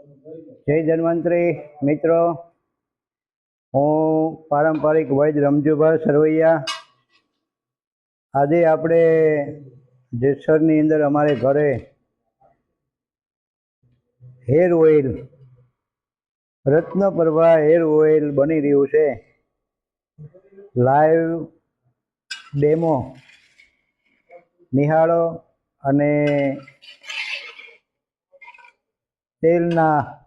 જય ધન્વંતરી, મિત્રો. હું પારંપરિક વૈદ રમજુભાઈ સરવૈયા. આજે આપણે જેસરની અંદર અમારે ઘરે hair oil Ratnaprabha hair oil બની રહ્યું છે. લાઈવ ડેમો નિહાળો અને તેલના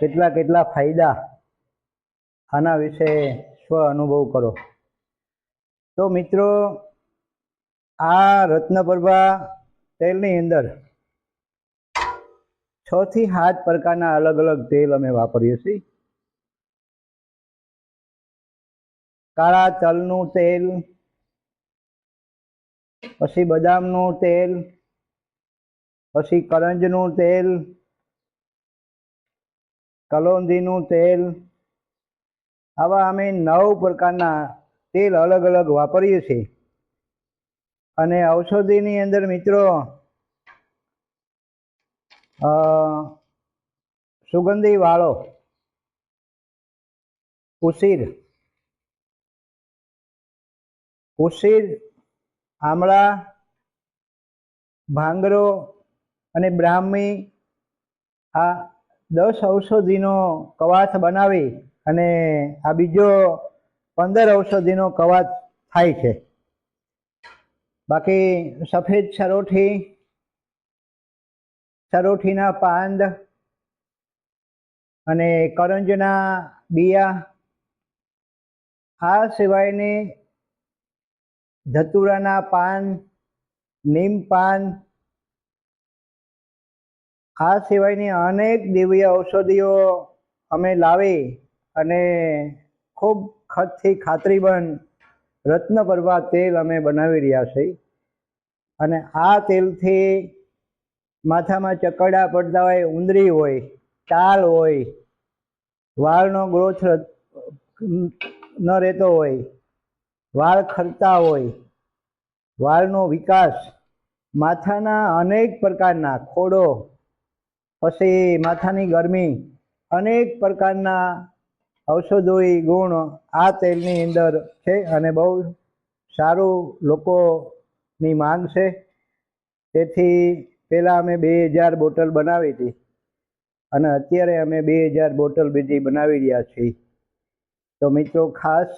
કેટલા કેટલા ફાયદા? આના વિશે સ્વ અનુભવ કરો. તો મિત્રો, આ રત્નપ્રભા તેલની અંદર છ થી સાત પ્રકારના અલગ અલગ તેલ અમે વાપરીએ છીએ. કાળા તલનું તેલ, પછી બદામનું તેલ પછી કરંજનું તેલ કલોંદીનું તેલ. આવા અમે નવ પ્રકારના તેલ અલગ અલગ વાપરીએ છીએ. અને ઔષધિની અંદર મિત્રો સુગંધી વાળો, ઉસીર. ઉસીર, આમળા, ભાંગરો અને બ્રાહ્મી આ દસ ઔષધિનો કવાથ બનાવી અને આ બીજો પંદર ઔષધિનો કવાથ થાય છે. બાકી સફેદ સરોઠી, સરોઠીના પાંદ અને કરંજના બિયા, આ સિવાયની ધતુરાના પાન, નીમ પાન આ સિવાયની અનેક દિવ્ય ઔષધિઓ અમે લાવી અને ખૂબ ખતથી ખાતરીબંધ રત્નપરવા તેલ અમે બનાવી રહ્યા છીએ. અને આ તેલથી માથામાં ચકડા પડતા હોય ઉંદરી હોય ટાલ હોય, વાળનો ગ્રોથ ન રહેતો હોય, વાળ ખરતા હોય, વાળનો વિકાસ, માથાના અનેક પ્રકારના ખોડો પછી માથાની ગરમી અનેક પ્રકારના ઔષધોય ગુણ આ તેલની અંદર છે અને બહુ સારું લોકોની માંગ છે. તેથી પહેલાં અમે બે હજાર બોટલ બનાવી હતી અને અત્યારે અમે બે હજાર બોટલ બીજી બનાવી રહ્યા છીએ. તો મિત્રો ખાસ